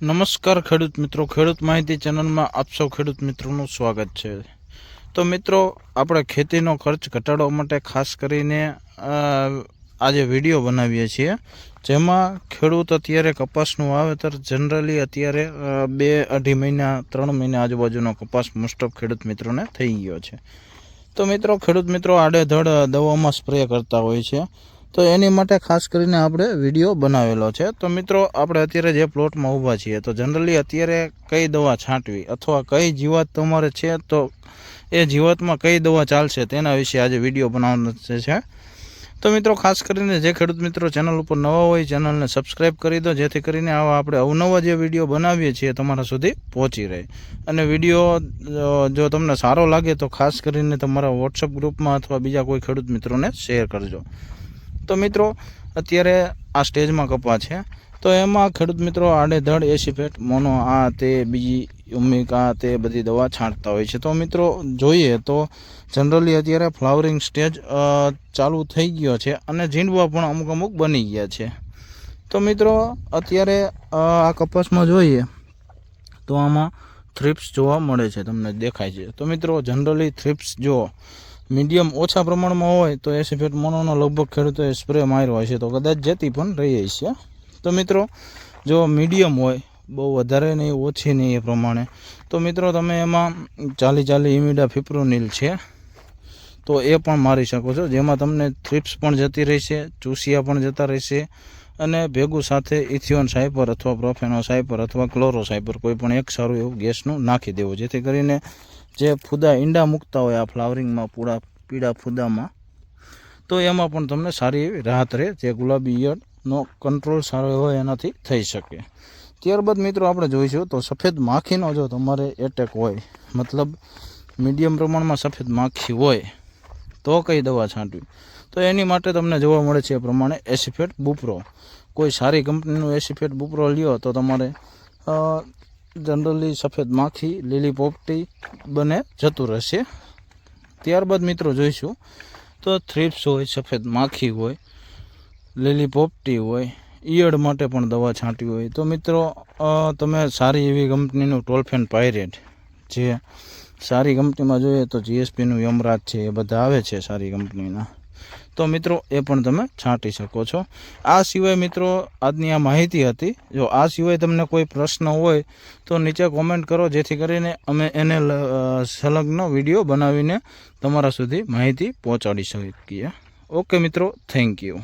નમસ્કાર ખેડૂત મિત્રો. ખેડૂત માહિતી ચેનલમાં આપ સૌ ખેડૂત મિત્રોનું સ્વાગત છે. તો મિત્રો, આપણે ખેતીનો ખર્ચ ઘટાડવા માટે ખાસ કરીને આજે વીડિયો બનાવીએ છીએ, જેમાં ખેડૂત અત્યારે કપાસનું વાવેતર જનરલી અત્યારે બે અઢી મહિના, ત્રણ મહિના આજુબાજુનો કપાસ મોસ્ટ ઓફ ખેડૂત મિત્રોને થઈ ગયો છે. તો મિત્રો, ખેડૂત મિત્રો આડેધડ દવામાં સ્પ્રે કરતા હોય છે. તો એની માટે ખાસ કરીને આપણે વીડિયો બનાવેલો છે. તો મિત્રો, આપણે અત્યારે જે પ્લોટમાં ઊભા છીએ, તો જનરલી અત્યારે કઈ દવા છાંટવી અથવા કઈ જીવાત તમારે છે, તો એ જીવાતમાં કઈ દવા ચાલશે તેના વિશે આજે વીડિયો બનાવવાનો છે. તો મિત્રો, ખાસ કરીને જે ખેડૂત મિત્રો ચેનલ ઉપર નવા હોય, ચેનલને સબસ્ક્રાઈબ કરી દો, જેથી કરીને આવા આપણે અવનવા જે વીડિયો બનાવીએ છીએ, તમારા સુધી પહોંચી રહે. અને વીડિયો જો તમને સારો લાગે, તો ખાસ કરીને તમારા વોટ્સઅપ ગ્રુપમાં અથવા બીજા કોઈ ખેડૂત મિત્રોને શેર કરજો. તો મિત્રો, અત્યારે આ સ્ટેજમાં કપા છે. તો એમાં ખેડૂત મિત્રો આડેધડ એસિફેટ મોનો, આ તે, બીજી ઉમિક, આ તે બધી દવા છાંટતા હોય છે. તો મિત્રો, જોઈએ તો જનરલી અત્યારે ફ્લાવરિંગ સ્ટેજ ચાલુ થઈ ગયો છે અને ઝીંડવા પણ અમુક અમુક બની ગયા છે. તો મિત્રો, અત્યારે આ કપાસમાં જોઈએ તો આમાં થ્રિપ્સ જોવા મળે છે, તમને દેખાય છે. તો મિત્રો, જનરલી થ્રિપ્સ જો મીડિયમ ઓછા પ્રમાણમાં હોય તો એસિફેટ મોનોનો લગભગ ખેડૂતોએ સ્પ્રે માર્યો છે તો કદાચ જતી પણ રહી છે. તો મિત્રો, જો મીડિયમ હોય, બહુ વધારે નહીં, ઓછી નહીં એ પ્રમાણે. તો મિત્રો, તમે એમાં ચાલી ચાલી ઇમિડા ફિપ્રોનિલ છે. તો એ પણ મારી શકો છો. જેમાં તમને થ્રિપ્સ પણ જતી રહેશે, ચૂસિયા પણ જતા રહેશે અને ભેગું સાથે ઇથિયોન સાયપર અથવા પ્રોફેનો સાયપર અથવા ક્લોરો સાયપર કોઈ પણ એક સારું એવું ગેસનું નાખી દેવું. જેથી કરીને જે ફૂદા ઈંડા મૂકતા હોય આ ફ્લાવરિંગમાં પૂરા પીળા ફૂદામાં, તો એમાં પણ તમને સારી એવી રાહત રહે, જે ગુલાબી ઈયળનો કંટ્રોલ સારો હોય એનાથી થઈ શકે. ત્યારબાદ મિત્રો આપણે જોઈશું તો સફેદ માખીનો જો તમારે એટેક હોય, મતલબ મીડિયમ પ્રમાણમાં સફેદ માખી હોય, તો કઈ દવા છાંટવી તો એની માટે તમને જોવા મળે છે એ પ્રમાણે એસિફેટ બુપરો કોઈ સારી કંપનીનું એસિફેટ બુપરો લ્યો તો તમારે જનરલી સફેદ માખી, લીલી પોપટી બને જતું રહેશે. ત્યારબાદ મિત્રો જોઈશું. તો થ્રિપ્સ હોય, સફેદ માખી હોય, લીલી પોપટી હોય, ઈયળ માટે પણ દવા છાંટી હોય. તો મિત્રો તમે સારી એવી કંપનીનું ટોલફેન પાયરેટ, જે સારી કંપનીમાં જોઈએ તો જીએસપીનું યમરાજ છે, એ બધા આવે છે સારી કંપનીના. તો મિત્રો, એ પણ તમે છાંટી શકો છો. આ સિવાય મિત્રો, આજની આ માહિતી હતી. જો આ સિવાય તમને કોઈ પ્રશ્ન હોય, તો નીચે કોમેન્ટ કરો. જેથી કરીને અમે એને સંલગ્ન વીડિયો બનાવીને તમારા સુધી માહિતી પહોંચાડી શકીએ. ઓકે મિત્રો થેન્ક યુ